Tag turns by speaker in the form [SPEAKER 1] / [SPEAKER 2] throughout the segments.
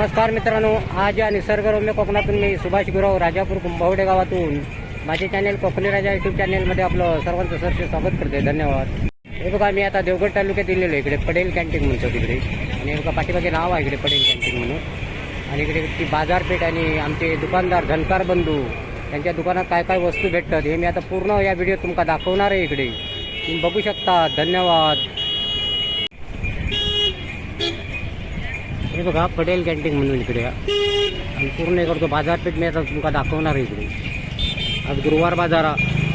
[SPEAKER 1] नमस्कार मित्रांनो आज या निसर्गरम्य कोकणातून मी सुभाष गुराव राजापूर कुंभवडे गावातून माझे चॅनेल कोकणी राजा युट्यूब चॅनेलमध्ये आपलं सर्वांचं सरसे स्वागत करते. धन्यवाद. हे बघा मी आता देवगड तालुक्यात दिलेलो आहे. इकडे पडेल कॅन्टीन म्हणतो तिकडे. आणि बघा पाठीमागे नाव आहे इकडे पडेल कॅन्टीन म्हणून. आणि इकडे ती बाजारपेठ आणि आमचे दुकानदार धनकार बंधू त्यांच्या दुकानात काय काय वस्तू भेटतात हे मी आता पूर्ण या व्हिडिओ तुमका दाखवणार आहे इकडे. तुम्ही बघू शकता. धन्यवाद. हे बघा पटेल कॅन्टीन म्हणून इकडे आणि पूर्ण इकडतो बाजारपेठ मी आता तुमका दाखवणार आहे इकडे. आज गुरुवार बाजारा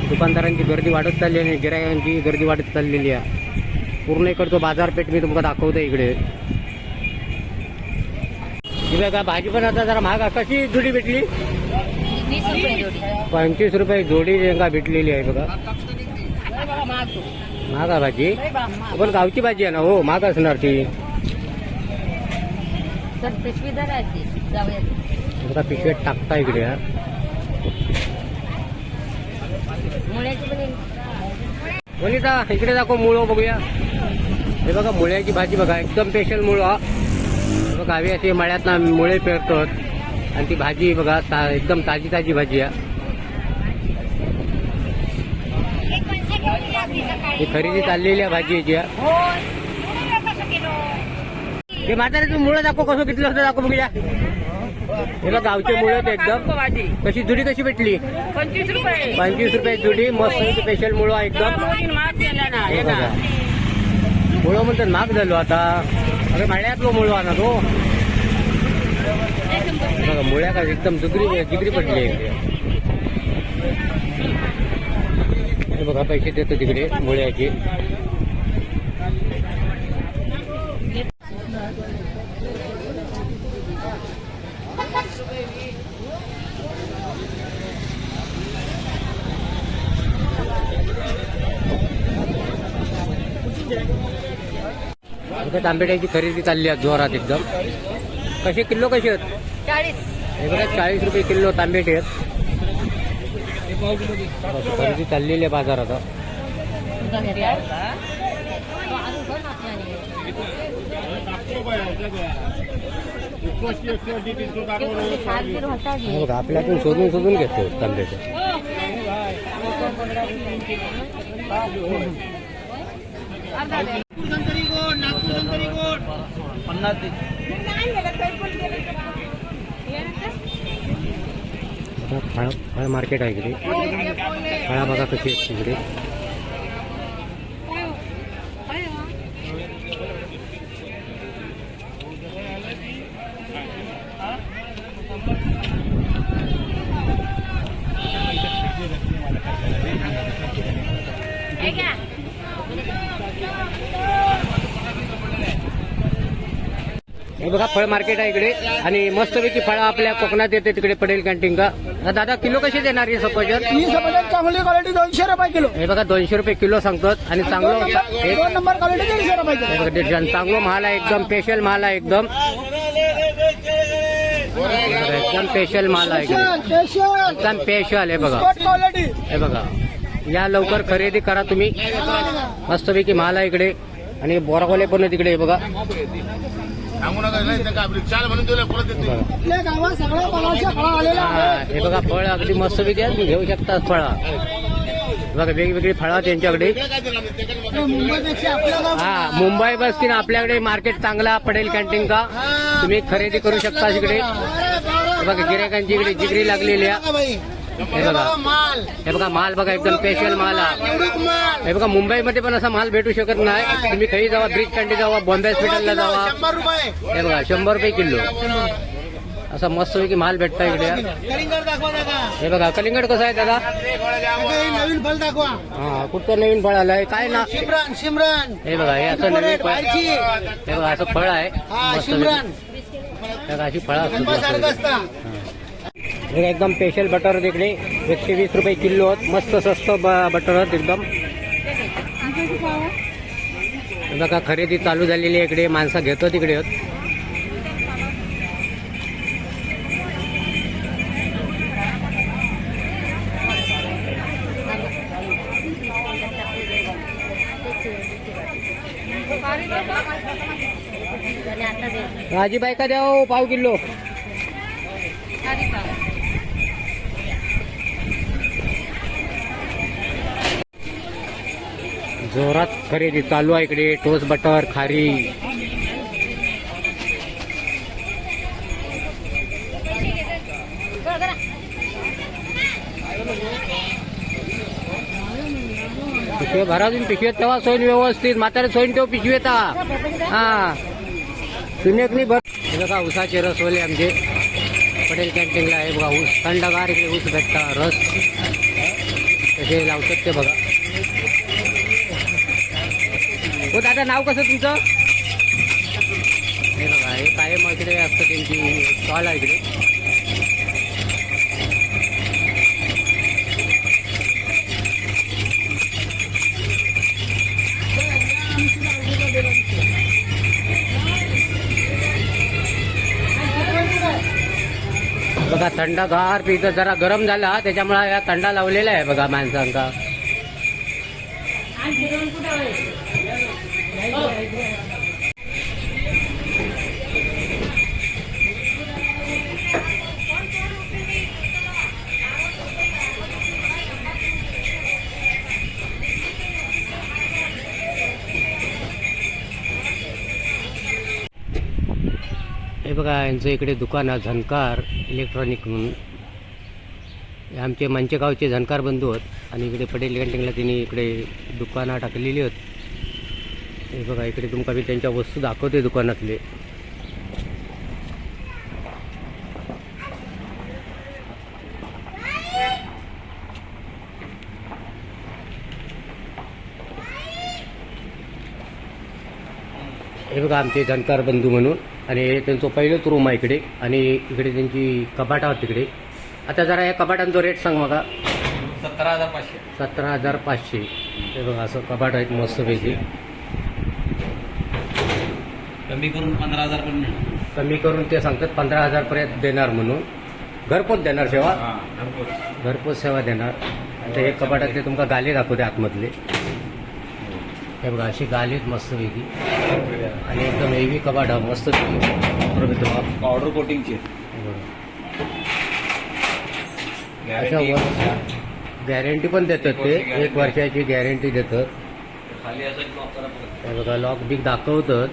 [SPEAKER 1] दुकानदारांची गर्दी वाढत चालली आहे आणि गिरायकांची गर्दी वाढत चाललेली आहे. पूर्ण इकडतो बाजारपेठ मी तुमका दाखवतो इकडे. ही बघा भाजी पण आता जरा महाग आहे. कशी जुडी भेटली? पंचवीस रुपये जोडी रेंगा भेटलेली आहे बघा. महाग आहे भाजी. पण गावची भाजी आहे ना हो महाग असणार ती.
[SPEAKER 2] तर पिशवीदार आहे ती. जाऊया.
[SPEAKER 1] बघा पिशव्यात टाकता इकडे यार
[SPEAKER 2] मुळ्याची पण
[SPEAKER 1] वनिता इकडे दाखव मुळ बघूया. हे बघा मुळ्याची भाजी बघा एकदम स्पेशल मुळ बघा हवी असे मळ्यात ना मुळे पेरतात आणि ती भाजी बघा ता, एकदम ताजी ताजी भाजी आहे ही खरेदी चाललेली आहे भाजी याची. हे म्हातारे तू मुळं दाखव कसं किती होतं दाखव बघूया. हे बघा गावचे मुळं एकदम कशी जुडी कशी भेटली?
[SPEAKER 2] पंचवीस रुपये.
[SPEAKER 1] पंचवीस रुपये जुडी मस्त स्पेशल मुळं आहे एकदम. मुळं म्हणतात महाग झालो आता. अरे मळ्यातलो मुळं आणा तो. बघा मुळ्या का एकदम जिगरी जिगरी पडली बघा पैसे देतो तिकडे मुळ्याचे. आता तांबेट्याची खरेदी चालली आहे जोरात एकदम. कसे किलो कसे आहेत?
[SPEAKER 2] चाळीस.
[SPEAKER 1] हे बघा चाळीस रुपये किलो तांबेटे आहेत. खरेदी चाललेली आहे बाजारात हे. बघा आपल्यातून शोधून शोधून घेतो तांबेटे आता फळ फळ मार्केट आहे इकडे. फळा बघा कशी आहेत तिकडे. हे बघा फळ मार्केट आहे इकडे. आणि मस्तपैकी फळं आपल्या कोकणात येते तिकडे पडेल कॅन्टीन का दादा किलो कशी देणार हे सफरचंद?
[SPEAKER 3] ही सफरचंद चांगली क्वालिटी दोनशे रुपये किलो.
[SPEAKER 1] हे बघा दोनशे रुपये किलो सांगतात. आणि चांगलं एक
[SPEAKER 3] दोन नंबर क्वालिटी दीडशे रुपये किलो.
[SPEAKER 1] हे बघा, दीडशे. चांगलं माल आहे एकदम स्पेशल माल आहे एकदम. एकदम स्पेशल माल आहे एकदम स्पेशल हे बघा. हे बघा. या लवकर खरेदी करा तुम्ही. मस्तपैकी माल आहे इकडे. आणि बोराकोले पण आहे तिकडे हे बघा.
[SPEAKER 4] सांगू नका नाही त्या का चाल म्हणून तुला परत
[SPEAKER 1] हे
[SPEAKER 4] देते
[SPEAKER 1] बघा
[SPEAKER 3] आपल्या गावात सगळ्या फळाच्या फळा आलेल्या आहेत.
[SPEAKER 1] हे बघा फळ अगदी मस्तपैकी आहे तुम्ही घेऊ शकता फळं. हे बघा वेगवेगळी फळं आहेत त्यांच्याकडे
[SPEAKER 3] मुंबईपेक्षा आपल्या गावात
[SPEAKER 1] हा मुंबई बसतील आपल्याकडे मार्केट चांगला पडेल कॅन्टीन का तुम्ही खरेदी करू शकता तिकडे बघा गिरायकांची इकडे जिगरी लागलेली आहे. हे बघा.
[SPEAKER 4] माल
[SPEAKER 1] हे बघा माल बघा एकदम स्पेशल माल हे बघा मुंबईमध्ये पण असा माल भेटू शकत नाही. तुम्ही काही जावा ब्रिज कॅन्टीन जावा बॉम्बे हॉस्पिटलला जावा. हे बघा शंभर रुपये किलो. असा मस्तपैकी माल भेटता इकडे. हे बघा कलिंगड कसं आहे दादा?
[SPEAKER 4] हे नवीन फल दाखवा.
[SPEAKER 1] हा कुठचं नवीन फळ आलंय? काय ना?
[SPEAKER 4] शिमरान शिमरान.
[SPEAKER 1] हे बघा हे असं नवीन फळ. हे बघा असं फळ आहे. मस्त
[SPEAKER 4] शिमरान.
[SPEAKER 1] अशी फळं असतात
[SPEAKER 4] असता
[SPEAKER 1] एकदम स्पेशल बटर तिकडे एकशे वीस रुपये किलो आहेत. मस्त स्वस्त ब- बटर आहेत एकदम. बघा खरेदी चालू झालेली आहे इकडे. माणसं घेतो तिकडे आहेत भाजी बायका द्या हो, पाव किलो. जोरात खरेदी चालू आहे इकडे. टोस बटर खारी. पिशवे भराजून पिशवेत तेव्हा सोयीन व्यवस्थित. म्हातारे सोयीन ठेव पिशवेत हा. शून्यकनी भर बघा उसाचे रसवले आमचे. पटेल कॅन्टीनला आहे बघा ऊस. थंडगार इकडे ऊस भेटता. रस. तसे लावतात ते बघा. हो दादा नाव कसं तुमचं? हे बघा हे कायम इकडे असतं त्यांची स्टॉल आहे इकडे. बघा थंडगार पितं जरा गरम झाला त्याच्यामुळे या थंडा लावलेला आहे बघा माणसांका यांचं इकडे दुकान आहे झणकार इलेक्ट्रॉनिक म्हणून. हे आमचे मंचेगावचे झणकार बंधू आहेत. आणि इकडे पटेल कॅन्टीनला त्यांनी इकडे दुकानं टाकलेली आहेत. हे बघा इकडे तुमका मी त्यांच्या वस्तू दाखवते दुकानातले. हे बघा आमचे झनकार बंधू म्हणून. आणि त्यांचं पहिलंच रूम आहे इकडे. आणि इकडे त्यांची कपाट आहोत तिकडे. आता जरा या कपाटांचा रेट सांग बघा.
[SPEAKER 5] सतरा हजार पाचशे.
[SPEAKER 1] सतरा हजार पाचशे. हे बघा असं कपाट आहेत मस्तपैकी
[SPEAKER 5] कमी करून पंधरा हजार पण
[SPEAKER 1] कमी करून ते सांगतात पंधरा हजारपर्यंत देणार म्हणून. घरपोच देणार सेवा? घरपोच. सेवा देणार. आता हे कपाटातले तुमका गाले दाखवते आतमधले. हे बघा अशी गालीत मस्तपैकी आणि एकदम हेवी कपाट हा मस्त
[SPEAKER 5] पावडर कोटिंगची
[SPEAKER 1] अशा गॅरंटी पण देतात ते. एक वर्षाची गॅरंटी देतात. हे बघा लॉक बिक दाखवतात.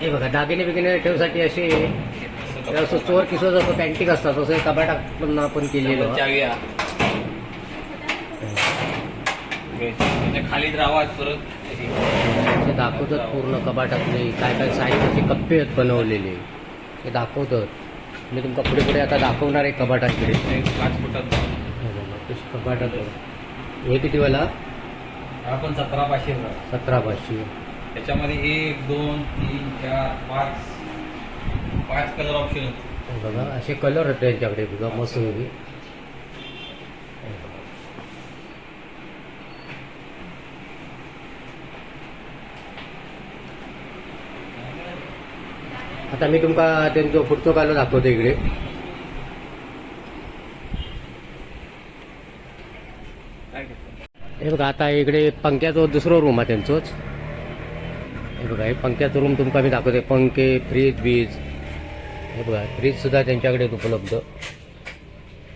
[SPEAKER 1] हे बघा.
[SPEAKER 5] दागिने
[SPEAKER 1] बिगिने ठेवसाठी असे असं चोर किशोर जसं पॅन्टिक असतात तसं कपाटात पण आपण केलेलं.
[SPEAKER 5] त्याच्याखाली राहा परत
[SPEAKER 1] ते दाखवतात पूर्ण कपाटातले काय काय साहित्याचे कप्पे आहेत बनवलेले. ते दाखवतात. मी तुमका पुढे पुढे आता दाखवणार आहे कपाटाकडे.
[SPEAKER 5] पाच फुटात
[SPEAKER 1] कपाटात हे किती वाला?
[SPEAKER 5] हा पण सतरा पाचशे
[SPEAKER 1] सतरा पाचशे.
[SPEAKER 5] त्याच्यामध्ये एक दोन तीन चार पाच. पाच कलर ऑप्शन आहेत.
[SPEAKER 1] हे बघा असे कलर आहेत त्यांच्याकडे बघा मस्त आता मी तुमका त्यांचं पुढचं कालो दाखवतो इकडे. हे बघा आता इकडे पंख्याचं दुसरं रूम आहे त्यांचंच. हे बघा हे पंख्याचं रूम तुमका मी दाखवते पंखे फ्रीज बीज हे बघा फ्रीज सुद्धा त्यांच्याकडे उपलब्ध.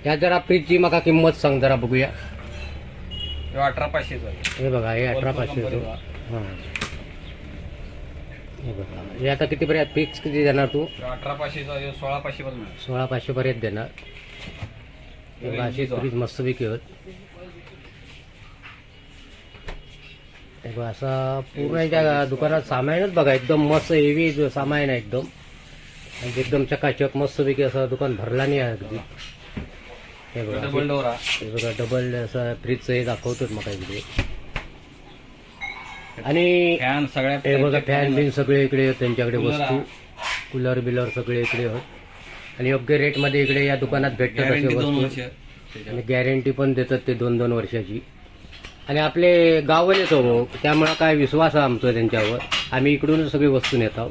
[SPEAKER 1] या जरा फ्रीजची माका किंमत सांग जरा बघूया.
[SPEAKER 5] अठरा पाचशेच
[SPEAKER 1] हे बघा हे अठरा पाचशे हां. हे बघा. हे आता कितीपर्यंत फिक्स किती देणार तू?
[SPEAKER 5] अठरा पाचशेचा सोळा पाचशे पण मिळेल
[SPEAKER 1] सोळा पाचशेपर्यंत देणार. हे बघा अशी फ्रीज मस्तपैकी होत. हे बघा असा पूर्ण याच्या दुकानात सामानच बघा एकदम मस्त हेवी सामान आहे एकदम. आणि एकदम चकाचक मस्तपैकी असं दुकान भरला नाही आहे अगदी. हे बघा
[SPEAKER 5] डबल डोरा.
[SPEAKER 1] हे बघा डबल असं फ्रीजचं हे दाखवतोच मग इकडे आणि
[SPEAKER 5] फॅन सगळ्या
[SPEAKER 1] हे बघा फॅन बिन सगळे इकडे त्यांच्याकडे
[SPEAKER 5] Cooler
[SPEAKER 1] वस्तू कूलर बिलर सगळे इकडे आहेत. आणि योग्य रेटमध्ये इकडे या दुकानात भेटतात असे
[SPEAKER 5] गॅरंटी दोन वर्ष
[SPEAKER 1] वस्तू
[SPEAKER 5] त्याच्यावर.
[SPEAKER 1] आणि गॅरंटी पण देतात ते दोन दोन वर्षाची. आणि आपले गावलेच हो त्यामुळं काय विश्वास आहे आमचा त्यांच्यावर. आम्ही इकडूनच सगळी वस्तू नेत आहोत.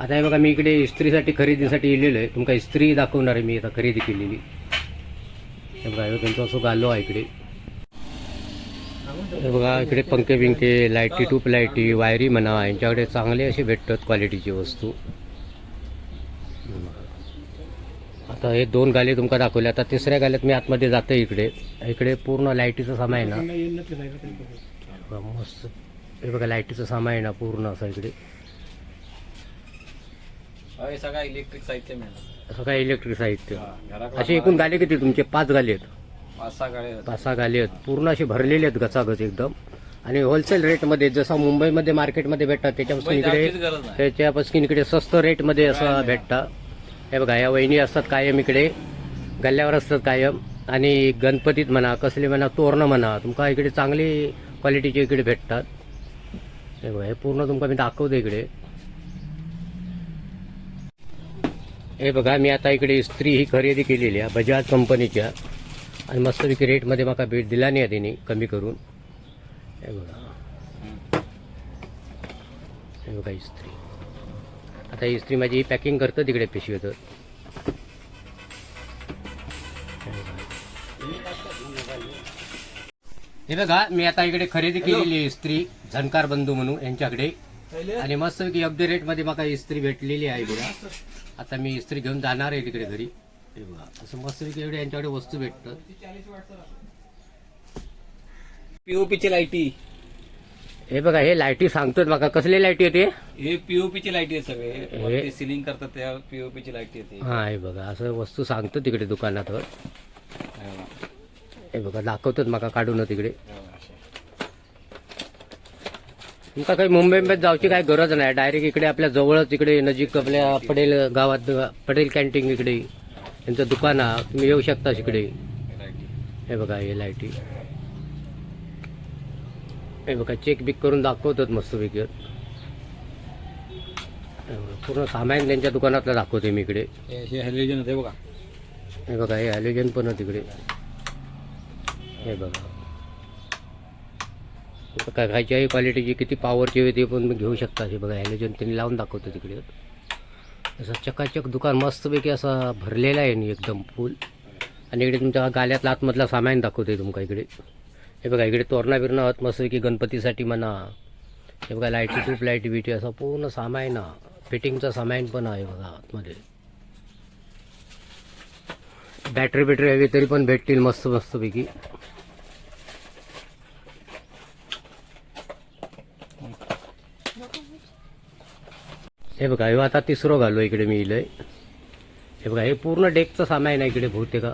[SPEAKER 1] आता हे बघा मी इकडे इस्त्रीसाठी खरेदीसाठी येलेलो आहे. तुमका इस्त्री दाखवणार आहे मी आता खरेदी केलेली. हे बघा हे त्यांचं असं गालो आहे इकडे. हे बघा इकडे पंखे बिंके लाईटी ट्यूब लाईटी वायरी म्हणा यांच्याकडे चांगले असे भेटतात क्वालिटीची वस्तू. आता हे दोन गाले तुमका दाखवले. आता तिसऱ्या गाल्यात मी आतमध्ये जातो इकडे. इकडे पूर्ण लाईटीचं सामान आहे ना. मस्त. हे बघा लाईटीचं सामान आहे ना पूर्ण असं इकडे.
[SPEAKER 5] सगळं इलेक्ट्रिक साहित्य
[SPEAKER 1] काय इलेक्ट्रिक साहित्य. असे एकूण गाले किती तुमचे? पाच गाले आहेत.
[SPEAKER 5] पाच सहा आहेत.
[SPEAKER 1] गाले पूर्ण असे भरलेले आहेत गचागच एकदम. आणि होलसेल रेटमध्ये जसं मुंबईमध्ये मार्केटमध्ये भेटतात त्याच्यापासून इकडे. त्याच्यापासून इकडे स्वस्त रेटमध्ये असं भेटतं. हे बघा या वहिनी असतात कायम इकडे. गल्ल्यावर असतात कायम. आणि गणपतीत म्हणा कसले म्हणा तोरणं म्हणा तुमका इकडे चांगली क्वालिटीचे इकडे भेटतात. हे बघा हे पूर्ण तुमका मी दाखवतो इकडे. हे बघा मी आता इकडे इस्त्री ही खरेदी केलेली आहे बजाज कंपनीच्या. आणि मस्तपैकी रेटमध्ये माका भेट दिला नाही तिने कमी करून. हे बघा. हे बघा इस्त्री आता ही इस्त्री माझी पॅकिंग करतं तिकडे पिशवीत. हे बघा. मी आता इकडे खरेदी केलेली आहे इस्त्री झणकार बंधू म्हणून यांच्याकडे. आणि मस्तपैकी अगदी रेटमध्ये माका इस्त्री भेटलेली आहे बघा. आता मी इस्त्री घेऊन जाणार आहे तिकडे घरी. हे बघा असं मस्तपैकी एवढे यांच्याकडे वस्तू भेटतात.
[SPEAKER 5] पीओपीची लाईटी.
[SPEAKER 1] हे बघा हे लाईटी सांगतोय माका कसले लाईटी येते
[SPEAKER 5] हे पीओपीची लाईटी आहे सगळे.
[SPEAKER 1] हे-
[SPEAKER 5] सिलिंग करतात त्या पीओपीची लाईटी येते
[SPEAKER 1] हा हे बघा असं वस्तू सांगतो तिकडे दुकानात
[SPEAKER 5] हे बघा.
[SPEAKER 1] हे बघा दाखवतात माका काढून तिकडे.
[SPEAKER 5] हे.
[SPEAKER 1] तुमका काही मुंबईमध्ये जायची काही गरज नाही. डायरेक्ट इकडे आपल्या जवळच इकडे नजीक आपल्या पटेल गावात पटेल कॅन्टीन इकडे. यांचं दुकान आहे. तुम्ही येऊ शकता इकडे
[SPEAKER 5] हे
[SPEAKER 1] बघा हे लाईटी हे बघा चेक बिक करून दाखवतात मस्त पूर्ण सामान त्यांच्या दुकानातलं दाखवते मी इकडे.
[SPEAKER 5] हे हॅलोजन होते बघा.
[SPEAKER 1] हे बघा हे हॅलोजन पण तिकडे. हे बघा. काय खायच्याही क्वालिटीची किती पॉवरची आहे ते पण घेऊ शकता. हे बघा हॅलोजन त्यांनी लावून दाखवतो तिकडे. असं चकाचक दुकान मस्तपैकी असं भरलेलं आहे एकदम फुल आणि इकडे तुमच्या गाल्यातला आतमधला सामान दाखवते तुमका इकडे. हे बघा इकडे तोरणा बिरणं आहात मस्तपैकी गणपतीसाठी म्हणा. हे बघा लाईटी ट्यूब लाईटी बिटी असं पूर्ण सामान फिटिंगचं सामान पण आहे बघा आतमध्ये. बॅटरी बिटरी हवी तरी पण भेटतील मस्त मस्तपैकी. हे बघा हे आता तिसरं घालो इकडे मी इलंय हे बघा हे पूर्ण डेकचं सामान आहे इकडे बहुतेक.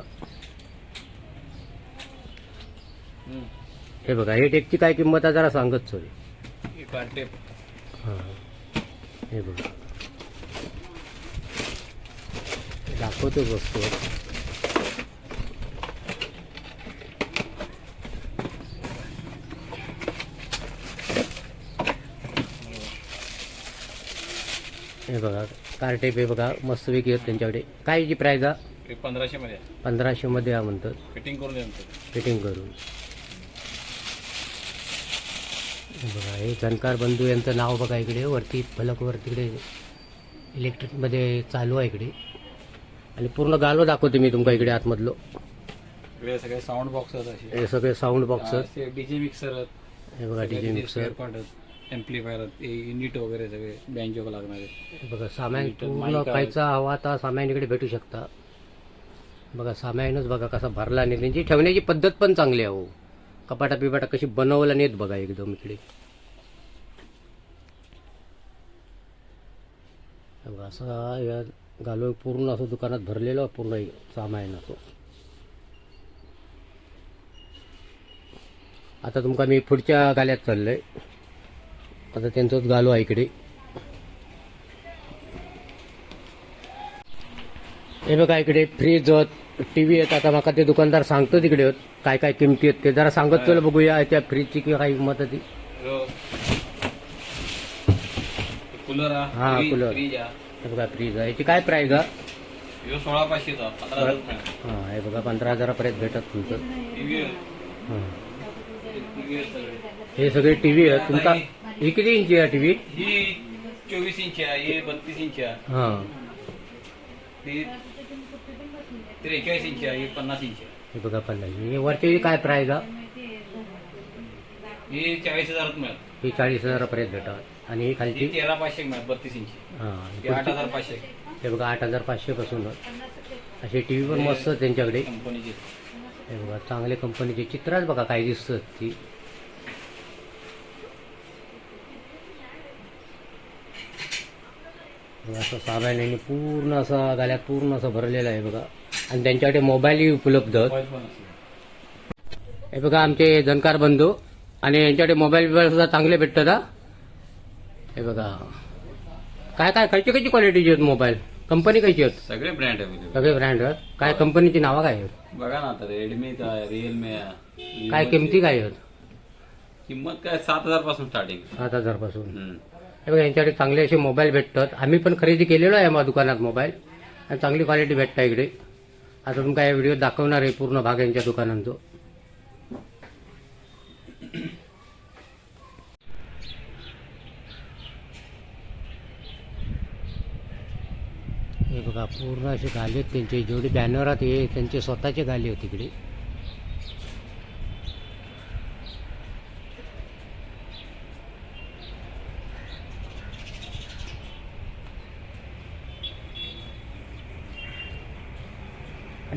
[SPEAKER 1] हे बघा हे डेकची काय किंमत आहे जरा सांगत सोय
[SPEAKER 5] हां.
[SPEAKER 1] हे बघा. दाखवतो वस्तू हे बघा कार्टेप हे बघा मस्तपैकी आहेत त्यांच्याकडे. काय याची प्राईज आहे
[SPEAKER 5] हे पंधराशे मध्ये आहे.
[SPEAKER 1] पंधराशे मध्ये आहे म्हणतात.
[SPEAKER 5] फिटिंग करून
[SPEAKER 1] फिटिंग करून. हे बघा हे झणकार बंधू यांचं नाव बघा इकडे वरती फलकवर तिकडे इलेक्ट्रिकमध्ये चालू आहे इकडे. आणि पूर्ण गालो दाखवते मी तुमका इकडे आतमधलो.
[SPEAKER 5] सगळे साऊंड बॉक्स असे.
[SPEAKER 1] हे सगळे साऊंड बॉक्स
[SPEAKER 5] डीजे मिक्सर
[SPEAKER 1] हे बघा डीजे मिक्सर
[SPEAKER 5] एम्प्लिफायर युनिट वगैरे सगळे बँजो लागणारे
[SPEAKER 1] बघा सामान पूर्ण. खायचा हवा आता सामान इकडे भेटू शकता. बघा सामानच बघा कसा भरला नाही त्यांची ठेवण्याची पद्धत पण चांगली आहे हो. कपाटा पिपाटा कशी बनवला नाहीत बघा एकदम इकडे. बघा असं या घालून पूर्ण असं दुकानात भरलेलं पूर्ण सामान असं. आता तुमका मी पुढच्या गाल्यात चाललंय. आता त्यांचंच गालो आहे इकडे हे बघा इकडे फ्रीज टी व्ही आहेत आता माका ते दुकानदार सांगतो तिकडे आहेत. काय काय किमती आहेत ते जरा सांगत तुला बघूया त्या फ्रीजची किंवा काय किंमत आहे ती
[SPEAKER 5] कूलर
[SPEAKER 1] हा.
[SPEAKER 5] फ्रीज
[SPEAKER 1] हे बघा फ्रीज आहे याची काय प्राईस आहे
[SPEAKER 5] सोळा पाचशेचा.
[SPEAKER 1] हां हे बघा पंधरा हजारापर्यंत भेटत तुमचं. हां. हे सगळे टी व्ही आहेत तुमचा ही किती इंची आहे टी व्ही
[SPEAKER 5] ही चोवीस इंच आहे ही बत्तीस इंच आहे.
[SPEAKER 1] हां.
[SPEAKER 5] ही त्रेचाळीस इंच आहे ही पन्नास इंच आहे.
[SPEAKER 1] हे बघा पन्नास. हे वरची काय प्राईस आहे?
[SPEAKER 5] ही चाळीस हजारात मिळेल.
[SPEAKER 1] ही चाळीस हजारापर्यंत भेटत आणि ही
[SPEAKER 5] ही
[SPEAKER 1] खालची
[SPEAKER 5] तेरा पाचशे मिळेल बत्तीस इंची.
[SPEAKER 1] हां.
[SPEAKER 5] ही आठ हजार पाचशे.
[SPEAKER 1] हे बघा आठ हजार पाचशेपासून असे टी व्ही पण मस्त त्यांच्याकडे.
[SPEAKER 5] कंपनीची.
[SPEAKER 1] हे बघा चांगले कंपनीचे चित्रच बघा काय दिसतात ती. असं सामान्याने पूर्ण असं गाल्यात पूर्ण असं भरलेलं आहे बघा. आणि त्यांच्याकडे मोबाईलही उपलब्ध. हे बघा आमचे जनकार बंधू. आणि यांच्याकडे मोबाईल बिबाईल सुद्धा चांगले भेटतात हा. हे बघा. काय काय खयची खयची क्वालिटीचे आहेत मोबाईल? कंपनी कशी आहेत?
[SPEAKER 5] सगळे ब्रँड अवेलेबल
[SPEAKER 1] सगळे ब्रँड आहेत. काय कंपनीची नावं काय आहेत?
[SPEAKER 5] बघा ना आता रेडमीचा आहे रिअलमी आहे.
[SPEAKER 1] काय किमती काय आहेत?
[SPEAKER 5] किंमत काय सात हजारपासून स्टार्टिंग
[SPEAKER 1] सात हजारपासून हे बघा यांच्याकडे चांगले असे मोबाईल भेटतात. आम्ही पण खरेदी केलेलो आहे माझ्या दुकानात मोबाईल. आणि चांगली क्वालिटी भेटता इकडे. आता तुमका या व्हिडिओ दाखवणार आहे पूर्ण भाग यांच्या दुकानांचं. हे बघा पूर्ण असे गाले आहेत त्यांचे. जेवढे बॅनर आहेत हे त्यांचे स्वतःचे गाले होते तिकडे